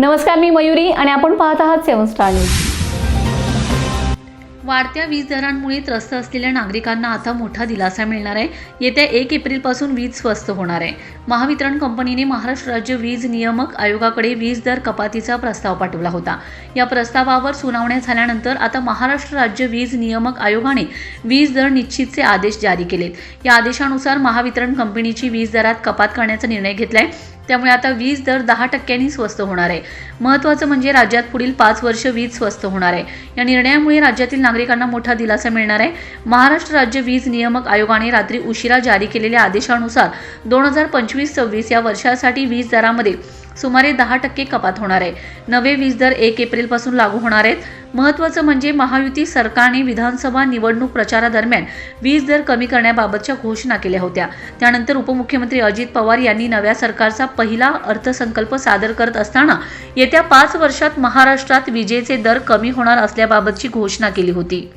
नमस्कार मी मयुरी आणि आपण पाहत आहात सेवन स्टार न्यूज. वाढत्या वीज दरांमुळे त्रस्त असलेल्या नागरिकांना आता मोठा दिलासा मिळणार आहे. येत्या एक एप्रिलपासून वीज स्वस्त होणार आहे. महावितरण कंपनीने महाराष्ट्र राज्य वीज नियामक आयोगाकडे वीज दर कपातीचा प्रस्ताव पाठवला होता. या प्रस्तावावर सुनावण्या झाल्यानंतर आता महाराष्ट्र राज्य वीज नियामक आयोगाने वीज दर निश्चितचे आदेश जारी केलेत. या आदेशानुसार महावितरण कंपनीची वीज दरात कपात करण्याचा निर्णय घेतला आहे त्यामुळे आता वीज दर दहा टक्क्यांनी स्वस्त होणार आहे. महत्त्वाचं म्हणजे राज्यात पुढील पाच वर्ष वीज स्वस्त होणार आहे. या निर्णयामुळे राज्यातील नागरिकांना मोठा दिलासा मिळणार आहे. महाराष्ट्र राज्य वीज नियामक आयोगाने रात्री उशिरा जारी केलेल्या आदेशानुसार दोन हजार पंचवीस सव्वीस या वर्षासाठी वीज दरामध्ये सुमारे दहा टक्के कपात होणार आहे. नवे वीज दर एक एप्रिलपासून लागू होणार आहेत. महत्त्वाचं म्हणजे महायुती सरकारने विधानसभा निवडणूक प्रचारादरम्यान वीज दर कमी करण्याबाबतच्या घोषणा केल्या होत्या. त्यानंतर उपमुख्यमंत्री अजित पवार यांनी नव्या सरकारचा पहिला अर्थसंकल्प सादर करत असताना येत्या पाच वर्षात महाराष्ट्रात विजेचे दर कमी होणार असल्याबाबतची घोषणा केली होती.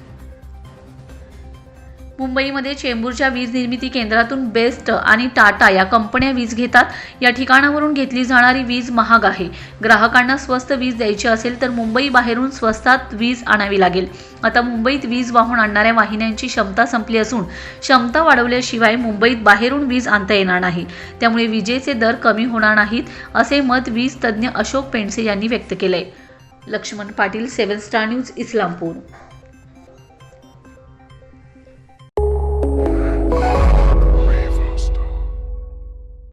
मुंबईमध्ये चेंबूरच्या वीज निर्मिती केंद्रातून बेस्ट आणि टाटा या कंपन्या वीज घेतात. या ठिकाणावरून घेतली जाणारी वीज महाग आहे. ग्राहकांना स्वस्त वीज द्यायची असेल तर मुंबई बाहेरून स्वस्तात वीज आणावी लागेल. आता मुंबईत वीज वाहून आणणाऱ्या वाहिन्यांची क्षमता संपली असून क्षमता वाढवल्याशिवाय मुंबईत बाहेरून वीज आणता येणार नाही. त्यामुळे विजेचे दर कमी होणार नाहीत असे मत वीज तज्ज्ञ अशोक पेंडसे यांनी व्यक्त केले Laxman Patil seven star news Islampur.